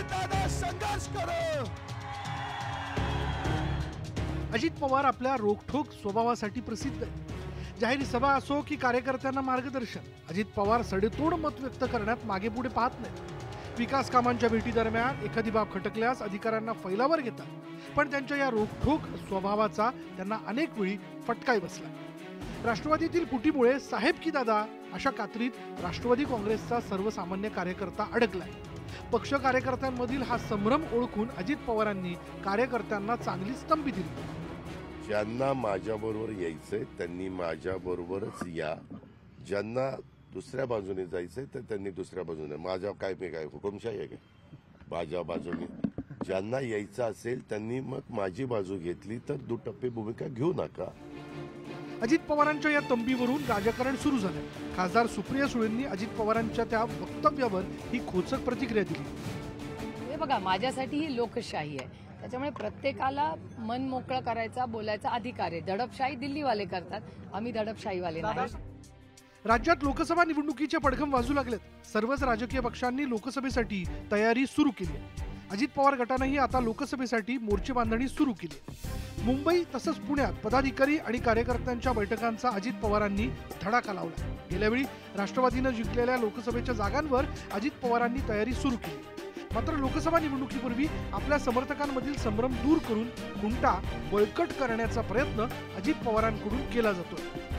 अजित दादा संघर्ष करो. अजित पवार आपल्या रोखठोक स्वभावासाठी प्रसिद्ध आहे जाहीर सभा असो की कार्यकर्त्यांना मार्गदर्शन. अजित पवार सडेतोड मत व्यक्त करण्यात मागे पुढे पाहत नाहीत. विकास कामांच्या भेटी दरम्यान एखादी बाब खटकल्यास अधिकाऱ्यांना फैलावर घेतात. पण त्यांच्या या रोखठोक स्वभावाचा त्यांना अनेक वेळी फटकाही बसला. राष्ट्रवादीतील फुटीमुळे साहेब की दादा अशा कात्रीत राष्ट्रवादी काँग्रेसचा सर्वसामान्य कार्यकर्ता अडकलाय. पक्ष कार्यकर्त्यांमधील हा संभ्रम ओळखून अजित पवारांनी कार्यकर्त्यांना चांगली स्तंभी दिली. ज्यांना माझ्याबरोबर यायचंय त्यांनी माझ्याबरोबरच या. ज्यांना दुसऱ्या बाजूने जायचंय तर त्यांनी दुसऱ्या बाजूने. माझ्या काय मी काय हुकुमशाही आहे काय माझ्या बाजूने. ज्यांना यायचं असेल त्यांनी मग माझी बाजू घेतली तर दुटप्पी भूमिका घेऊ नका. अजित पवारांच्या या तंबीवरून राजकारण सुरू झालं खासदार सुप्रिया सुळेंनी अजित पवारांच्या त्या वक्तव्यावर ही खोचक प्रतिक्रिया दिली. हे बघा माझ्यासाठी ही लोकशाही आहे. त्याच्यामुळे प्रत्येकाला मन मोकळं करायचा बोलायचा अधिकार आहे. दडपशाही दिल्लीवाले करतात. आम्ही दडपशाहीवाले नाही. राज्यात लोकसभा निवडणुकीचे पडघम वाजू लागलेत सर्वच राजकीय पक्षांनी लोकसभेसाठी तयारी सुरू केली आहे. अजित पवार गटानंही आता लोकसभेसाठी मोर्चे बांधणी सुरू केली मुंबई तसंच पुण्यात पदाधिकारी आणि कार्यकर्त्यांच्या बैठकांचा अजित पवारांनी धडाका लावला गेल्यावेळी राष्ट्रवादीनं जिंकलेल्या लोकसभेच्या जागांवर अजित पवारांनी तयारी सुरू केली मात्र लोकसभा निवडणुकीपूर्वी आपल्या समर्थकांमधील संभ्रम दूर करून खुंटा बळकट करण्याचा प्रयत्न अजित पवारांकडून केला जातोय.